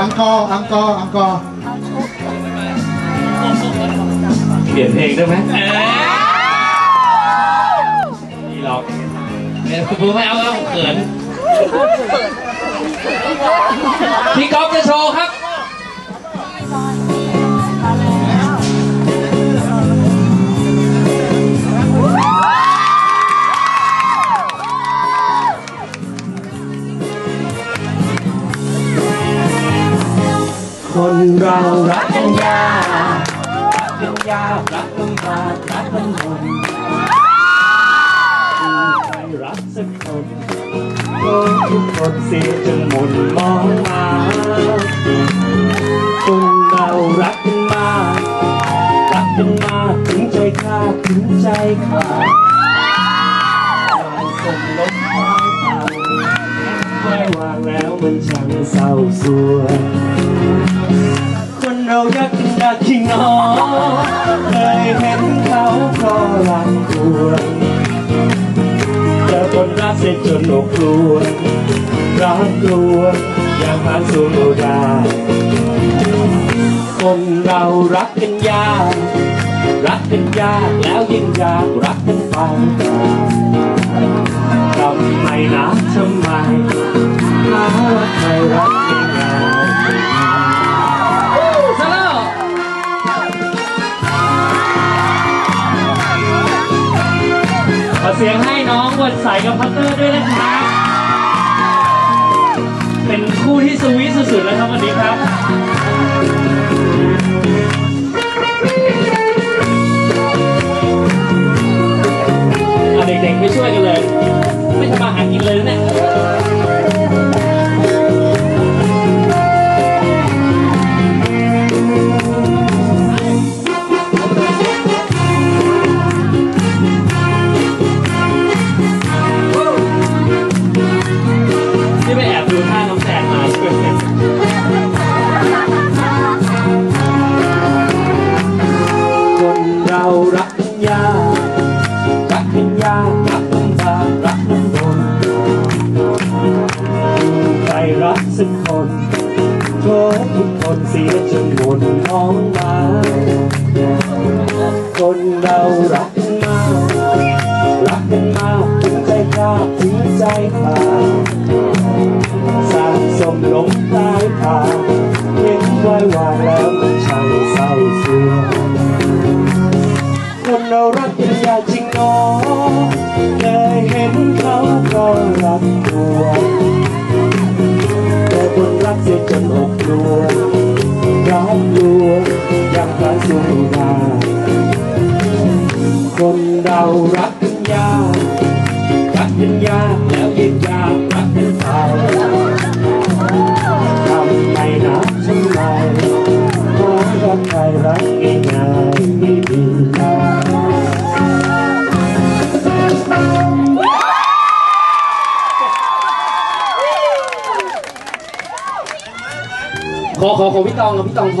อังกอร์อังกอร์อังกอร์เปลี่ยนเพลงได้ไหมเออนี่หรอกเดี๋ยวคุณปูไม่เอาแล้วผมเขินพี่ก๊อฟจะโชว์ครับ คนเรารักกันยากรักกันยากรักกันมากรักกันหมดใครรักสักคนโอ้ทุกคนเสียจนหมดมองมาคนเรารักกันมากรักกันมากถึงใจขาดถึงใจขาดกาส่งลมหายไปไม่วางแล้วมันช่างเศร้าสวย เรารักกันรักจริงหนอเคยเห็นเขาก็รักตัวเจอคนรักเสร็จจนอกกลัวรักกลัวอยากมาสู้ได้คนเรารักกันยาก รักกันยากแล้วยิ่งอยากรักกันไป สียงให้น้องวันใสกับพัตเตอร์ด้วยนะครับ เป็นคู่ที่สวีทสุดๆแล้วครับวันนี้ครับ นี่ไปแอบดูท่าน้องแซนมาใช่ไหมคนเรารักยากรักกันยากรักกันบากรักกันบนใครรักสักคนโทษทุกคนเสียจนหมดน้องมาคนเรารักกันมากรักกันมากถึงใจขาดถึงใจขาด เศร้าสวงคนเรารักกันอยากจริงหนอเคยเห็นเขาก็รักตัวแต่คนรักเสียจนอกกลัวรักกลัวยังพาสู้ได้คนเรารักกันยากรักกันยากแล้วยิ่งยากรักกันไปท ขอขอของพี่ตองกับพี่ตองพร้อ